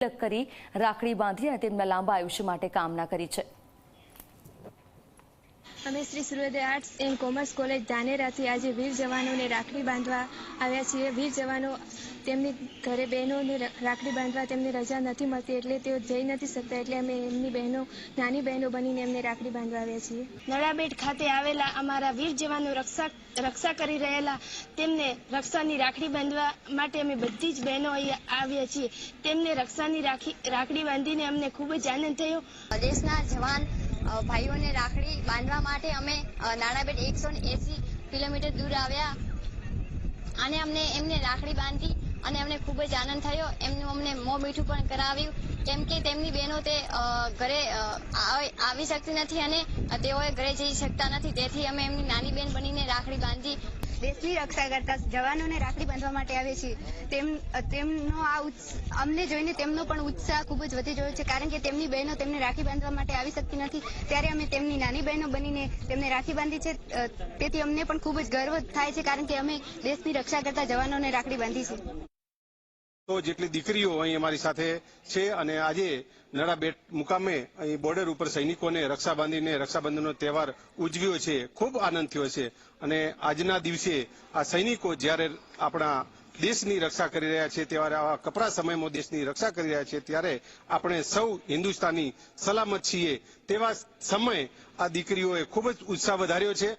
કરી રાખડી બાંધી અને તેમના લાંબા આયુષ્ય માટે કામના કરી છે. અમે Shri Suryoday arts and commerce college ધાનેરાથી આજે વીર જવાનોને રાખડી બાંધવા આવ્યા છીએ. વીર જવાનો તેમની ઘરે બહેનોને રાખડી બાંધવા તેમને રજા નથી મળતી એટલે તેઓ જઈ નથી શકતા એટલે અમે એમની બહેનો નાની બહેનો બનીને એમને રાખડી બાંધવા આવ્યા છીએ. નડાબેટ ખાતે આવેલા અમારા વીર જવાનો રક્ષા રક્ષા કરી રહેલા તેમને રક્ષાની રાખડી બાંધવા માટે અમે બધી જ બહેનો અહીંયા આવ્યા છીએ. તેમને રક્ષાની રાખી રાખડી બાંધીને અમને ખૂબ જ આનંદ થયો. દેશના જવાન ભાઈઓને રાખડી બાંધવા માટે અમે નાણાબેટ એકસો એસી કિલોમીટર દૂર આવ્યા. અને અમને એમને રાખડી બાંધી અને અમને ખૂબ જ આનંદ થયો. એમનું અમને મોં મીઠું પણ કરાવ્યું. કેમ કે તેમની બહેનો તે ઘરે આવી શકતી નથી અને તેઓએ ઘરે જઈ શકતા નથી. તેથી અમે એમની નાની બહેન બનીને રાખડી બાંધી દેશની રક્ષા કરતા જવાનોને રાખડી બાંધવા માટે આવે છે. તેમનો આ અમને જોઈને તેમનો પણ ઉત્સાહ ખૂબ જ વધી રહ્યો છે. કારણ કે તેમની બહેનો તેમને રાખી બાંધવા માટે આવી શકતી નથી. ત્યારે અમે તેમની નાની બહેનો બનીને તેમને રાખી બાંધી છે. તેથી અમને પણ ખૂબ જ ગર્વ થાય છે. કારણ કે અમે દેશની રક્ષા કરતા જવાનોને રાખડી બાંધી છે. તો જેટલી દીકરીઓ અહીં અમારી સાથે છે અને આજે નડાબેટ મુકામે અહીં બોર્ડર ઉપર સૈનિકોને રક્ષા બાંધીને રક્ષાબંધનનો તહેવાર ઉજવ્યો છે, ખૂબ આનંદ થયો છે. અને આજના દિવસે આ સૈનિકો જ્યારે આપણા દેશની રક્ષા કરી રહ્યા છે, ત્યારે આવા કપરા સમયમાં દેશની રક્ષા કરી રહ્યા છે, ત્યારે આપણે સૌ હિન્દુસ્તાની સલામત છીએ. તેવા સમય આ દીકરીઓએ ખૂબ જ ઉત્સાહ વધાર્યો છે.